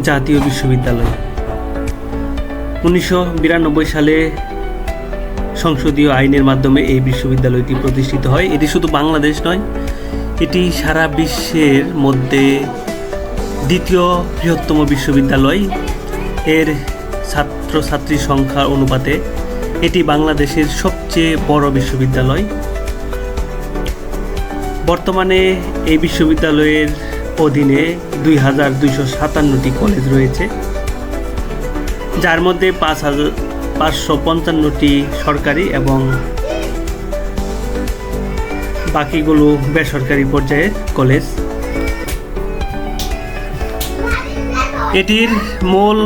জাতীয় বিশ্ববিদ্যালয়। উনিশশো বিরানব্বই সালে সংসদীয় আইনের মাধ্যমে এই বিশ্ববিদ্যালয়টি প্রতিষ্ঠিত হয়। এটি শুধু বাংলাদেশ নয়, এটি সারা বিশ্বের মধ্যে দ্বিতীয় বৃহত্তম বিশ্ববিদ্যালয়। এর ছাত্রছাত্রীর সংখ্যা অনুপাতে এটি বাংলাদেশের সবচেয়ে বড় বিশ্ববিদ্যালয়। বর্তমানে এই বিশ্ববিদ্যালয়ের অধীনে দুই হাজার দুইশো সাতান্নটি কলেজ রয়েছে, যার মধ্যে পাঁচ হাজার পাঁচশো পঞ্চান্নটি সরকারি এবং বাকিগুলো বেসরকারি পর্যায়ে কলেজ। এটির মূল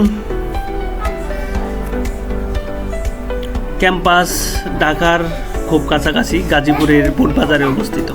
ক্যাম্পাস ঢাকার খুব কাছাকাছি গাজীপুরের বুটবাজারে অবস্থিত।